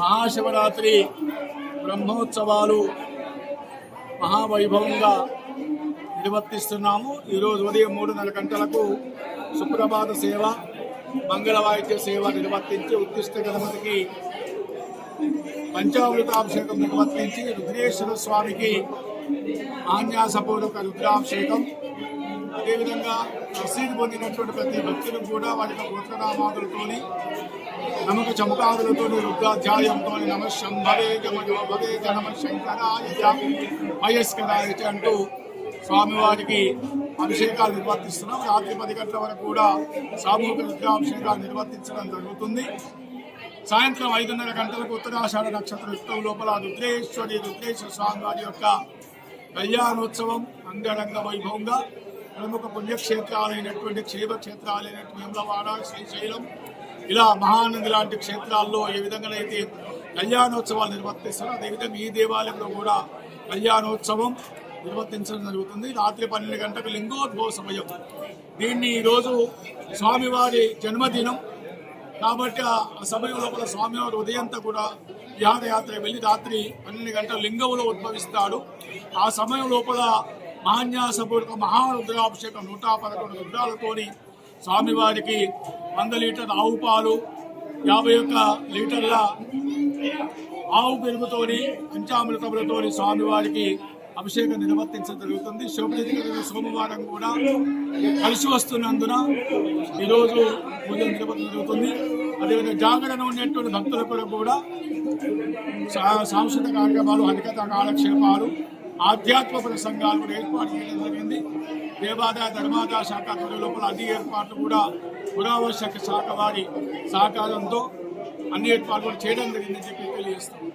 మహాశివరాత్రి బ్రహ్మోత్సవాలు మహావైభవంగా నిర్వర్తిస్తున్నాము. ఈరోజు ఉదయం మూడున్నర గంటలకు సుప్రభాత సేవ మంగళవాయిద్య సేవ నిర్వర్తించి ఉత్తిష్ట గణపతికి పంచామృతాభిషేకం నిర్వర్తించి రుద్రేశ్వర స్వామికి ఆన్యాసపూర్వక రుద్రాభిషేకం అదేవిధంగా ప్రసిద్ధి పొందినటువంటి ప్రతి భక్తులు కూడా వారి యొక్క గోత్రనామాదులతోని నమక చమకాదులతో రుద్రాధ్యాయంతో నమ శంభవే గమయోభవే నమ శంకరాయ మయస్కరాయ అంటూ స్వామివారికి అభిషేకాలు నిర్వర్తిస్తున్నాం. రాత్రి పది గంటల వరకు కూడా సామూహిక రుద్రాభిషేకాలు నిర్వర్తించడం జరుగుతుంది. సాయంత్రం ఐదున్నర గంటలకు ఉత్తరాషాఢ నక్షత్ర యుక్తం లోపల రుద్రేశ్వరి రుద్రేశ్వర స్వామి వారి యొక్క కళ్యాణోత్సవం అంగరంగ వైభవంగా ప్రముఖ పుణ్యక్షేత్రాలైనటువంటి క్షేమ క్షేత్రాలైనటువంటి వేములవాడ శ్రీశైలం ఇలా మహానంది లాంటి క్షేత్రాల్లో ఏ విధంగానైతే కళ్యాణోత్సవాలు నిర్వర్తిస్తారో అదేవిధంగా ఈ దేవాలయంలో కూడా కళ్యాణోత్సవం నిర్వర్తించడం జరుగుతుంది. రాత్రి పన్నెండు గంటలకు లింగోద్భవ సమయం. దీన్ని ఈరోజు స్వామివారి జన్మదినం. కాబట్టి ఆ సమయం లోపల స్వామివారి ఉదయంతా కూడా విహారయాత్ర వెళ్ళి రాత్రి పన్నెండు గంటల లింగంలో ఉద్భవిస్తాడు. ఆ సమయం లోపల మహాన్యాసపూర్వక మహారుద్రాభిషేకం నూట పదకొండు రుద్రాలతోని స్వామివారికి వంద లీటర్ ఆవు పాలు యాభై ఒక్క లీటర్ల ఆవు పెరుగుతోని పంచామృతములతోని స్వామివారికి అభిషేకం నిర్వర్తించడం జరుగుతుంది. శోభనీకరణ సోమవారం కూడా కలిసి వస్తున్నందున ఈరోజు పూజలు నిర్వర్తించడం జరుగుతుంది. అదేవిధంగా జాగరణ ఉన్నటువంటి భక్తుల కొరకు కూడా సా- సాంస్కృతిక కార్యక్రమాలు అధికత కాలక్షేపాలు ఆధ్యాత్మిక సంఘాలు కూడా ఏర్పాటు చేయడం జరిగింది. దేవాదాయ ధర్మాదాయ శాఖ త్వర లోపల అన్ని ఏర్పాట్లు కూడా పురావశ్యక శాఖ వారి సహకారంతో అన్ని ఏర్పాట్లు కూడా చేయడం జరిగిందని చెప్పి తెలియజేస్తాం.